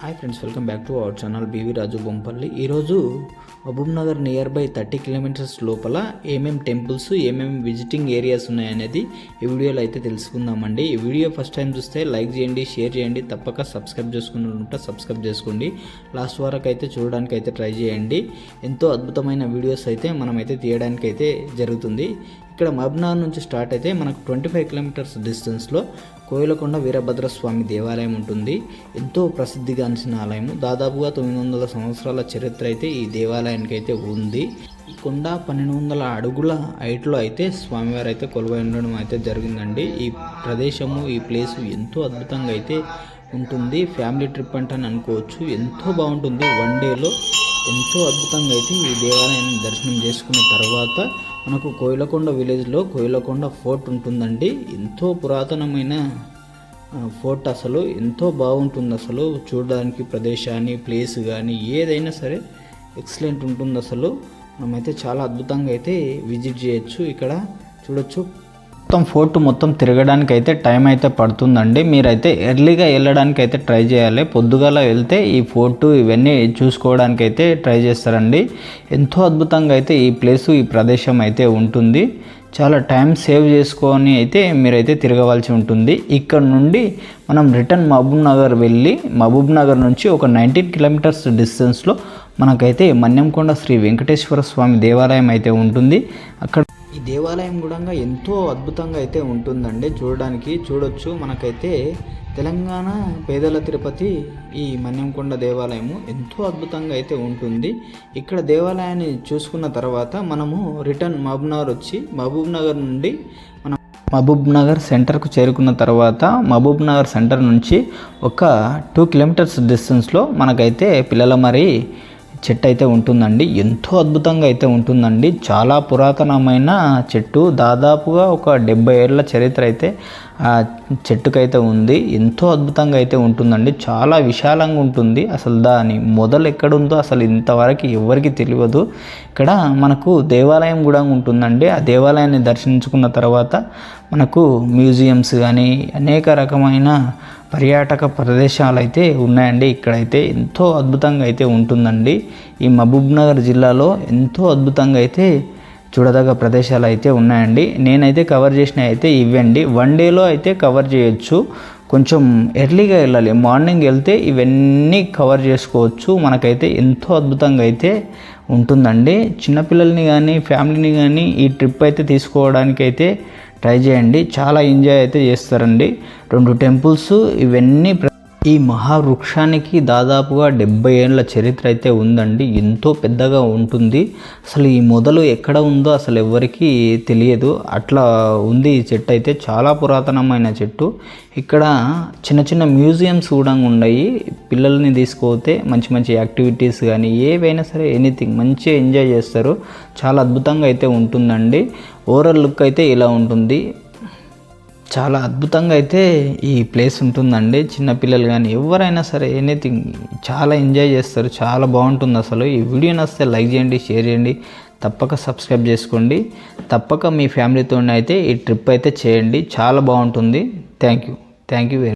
Hi friends welcome back to our channel BV Raju Bompalli ఈరోజు Mahabub Nagar nearby thirty kilometres లోపల ఏమేమి temples ఏమేమి visiting areas ఉన్నాయనేది ఈ వీడియోలో అయితే తెలుసుకుందామండి. ఈ వీడియో ఫస్ట్ టైం చూస్తే లైక్ చేయండి షేర్ చేయండి తప్పక సబ్స్క్రైబ్ చేసుకుని ఉంటే సబ్స్క్రైబ్ చేసుకోండి. లాస్ట్ వరకు అయితే చూడడానికి అయితే ట్రై చేయండి. ఎంతో అద్భుతమైన వీడియోస్ అయితే మనమైతే తీయడానికి అయితే జరుగుతుంది. ఇక్కడ మబ్నార్ నుంచి స్టార్ట్ అయితే మనకు ట్వంటీ ఫైవ్ కిలోమీటర్స్ డిస్టెన్స్లో కోయిలకొండ వీరభద్ర స్వామి దేవాలయం ఉంటుంది. ఎంతో ప్రసిద్ధిగాంచిన ఆలయము. దాదాపుగా తొమ్మిది వందల సంవత్సరాల చరిత్ర అయితే ఈ దేవాలయానికి అయితే ఉంది. ఈ కొండ పన్నెండు వందల అడుగుల హైట్లో అయితే స్వామివారు అయితే కొలువై ఉండడం అయితే జరిగిందండి. ఈ ప్రదేశము ఈ ప్లేస్ ఎంతో అద్భుతంగా అయితే ఉంటుంది. ఫ్యామిలీ ట్రిప్ అంటే అని అనుకోవచ్చు. ఎంతో బాగుంటుంది. వన్ డేలో ఎంతో అద్భుతంగా అయితే ఈ దేవాలయాన్ని దర్శనం చేసుకున్న తర్వాత మనకు కోయిలకొండ విలేజ్లో కోయిలకొండ ఫోర్ట్ ఉంటుందండి. ఎంతో పురాతనమైన ఫోర్ట్ అసలు. ఎంతో బాగుంటుంది అసలు. చూడడానికి ప్రదేశాన్ని ప్లేస్ కానీ ఏదైనా సరే ఎక్సలెంట్ ఉంటుంది అసలు మనమైతే చాలా అద్భుతంగా అయితే విజిట్ చేయొచ్చు. ఇక్కడ చూడొచ్చు. మొత్తం ఫోర్ట్ మొత్తం తిరగడానికి అయితే టైం అయితే పడుతుందండి. మీరైతే ఎర్లీగా వెళ్ళడానికి అయితే ట్రై చేయాలి. పొద్దుగాల వెళ్తే ఈ ఫోర్ట్ ఇవన్నీ చూసుకోవడానికి అయితే ట్రై చేస్తారండి. ఎంతో అద్భుతంగా అయితే ఈ ప్లేస్ ఈ ప్రదేశం అయితే ఉంటుంది. చాలా టైం సేవ్ చేసుకొని అయితే మీరైతే తిరగవలసి ఉంటుంది. ఇక్కడ నుండి మనం రిటర్న్ మహబూబ్ నగర్ వెళ్ళి మహబూబ్ నగర్ నుంచి ఒక నైన్టీన్ కిలోమీటర్స్ డిస్టెన్స్లో మనకైతే మన్యంకొండ శ్రీ వెంకటేశ్వర స్వామి దేవాలయం అయితే ఉంటుంది. అక్కడ ఈ దేవాలయం కూడా ఎంతో అద్భుతంగా అయితే ఉంటుందండి. చూడడానికి చూడొచ్చు. మనకైతే తెలంగాణ పేదల తిరుపతి ఈ మన్యంకొండ దేవాలయము ఎంతో అద్భుతంగా అయితే ఉంటుంది. ఇక్కడ దేవాలయాన్ని చూసుకున్న తర్వాత మనము రిటర్న్ మహబూబ్ నగర్ వచ్చి మహబూబ్ నగర్ నుండి మనం మహబూబ్ నగర్ సెంటర్కు చేరుకున్న తర్వాత మహబూబ్ నగర్ సెంటర్ నుంచి ఒక టూ కిలోమీటర్స్ డిస్టెన్స్లో మనకైతే పిల్లల మరి చెట్టు అయితే ఉంటుందండి. ఎంతో అద్భుతంగా అయితే ఉంటుందండి. చాలా పురాతనమైన చెట్టు. దాదాపుగా ఒక డెబ్బై ఏళ్ళ చరిత్ర అయితే ఆ చెట్టుకైతే ఉంది. ఎంతో అద్భుతంగా అయితే ఉంటుందండి. చాలా విశాలంగా ఉంటుంది అసలు దాని మొదలు ఎక్కడుందో అసలు ఇంతవరకు ఎవరికి తెలియదు. ఇక్కడ మనకు దేవాలయం కూడా ఉంటుందండి. ఆ దేవాలయాన్ని దర్శించుకున్న తర్వాత మనకు మ్యూజియంస్ కానీ అనేక రకమైన పర్యాటక ప్రదేశాలు అయితే ఉన్నాయండి. ఇక్కడైతే ఎంతో అద్భుతంగా అయితే ఉంటుందండి. ఈ మహబూబ్నగర్ జిల్లాలో ఎంతో అద్భుతంగా అయితే చూడదగ్గ ప్రదేశాలు అయితే ఉన్నాయండి. నేనైతే కవర్ చేసిన అయితే ఇవ్వండి వన్ డేలో అయితే కవర్ చేయొచ్చు. కొంచెం ఎర్లీగా వెళ్ళాలి. మార్నింగ్ వెళ్తే ఇవన్నీ కవర్ చేసుకోవచ్చు. మనకైతే ఎంతో అద్భుతంగా అయితే ఉంటుందండి. చిన్నపిల్లల్ని కానీ ఫ్యామిలీని కానీ ఈ ట్రిప్ అయితే తీసుకోవడానికి అయితే ట్రై చేయండి. చాలా ఎంజాయ్ అయితే చేస్తారండి. రెండు టెంపుల్స్ ఇవన్నీ ఈ మహావృక్షానికి దాదాపుగా డెబ్బై ఏళ్ళ చరిత్ర అయితే ఉందండి. ఎంతో పెద్దగా ఉంటుంది. అసలు ఈ మొదలు ఎక్కడ ఉందో అసలు ఎవరికీ తెలియదు. అట్లా ఉంది ఈ చెట్టు అయితే. చాలా పురాతనమైన చెట్టు. ఇక్కడ చిన్న చిన్న మ్యూజియంస్ కూడా ఉన్నాయి. పిల్లల్ని తీసుకుపోతే మంచి మంచి యాక్టివిటీస్ కానీ ఏవైనా సరే ఎనీథింగ్ మంచిగా ఎంజాయ్ చేస్తారు. చాలా అద్భుతంగా అయితే ఉంటుందండి. ఓవరాల్ లుక్ అయితే ఇలా ఉంటుంది. చాలా అద్భుతంగా అయితే ఈ ప్లేస్ ఉంటుందండి. చిన్నపిల్లలు కానీ ఎవరైనా సరే ఎనీథింగ్ చాలా ఎంజాయ్ చేస్తారు. చాలా బాగుంటుంది అసలు. ఈ వీడియో నచ్చితే లైక్ చేయండి షేర్ చేయండి. తప్పక సబ్స్క్రైబ్ చేసుకోండి. తప్పక మీ ఫ్యామిలీతో అయితే ఈ ట్రిప్ అయితే చేయండి. చాలా బాగుంటుంది. Thank you. Thank you very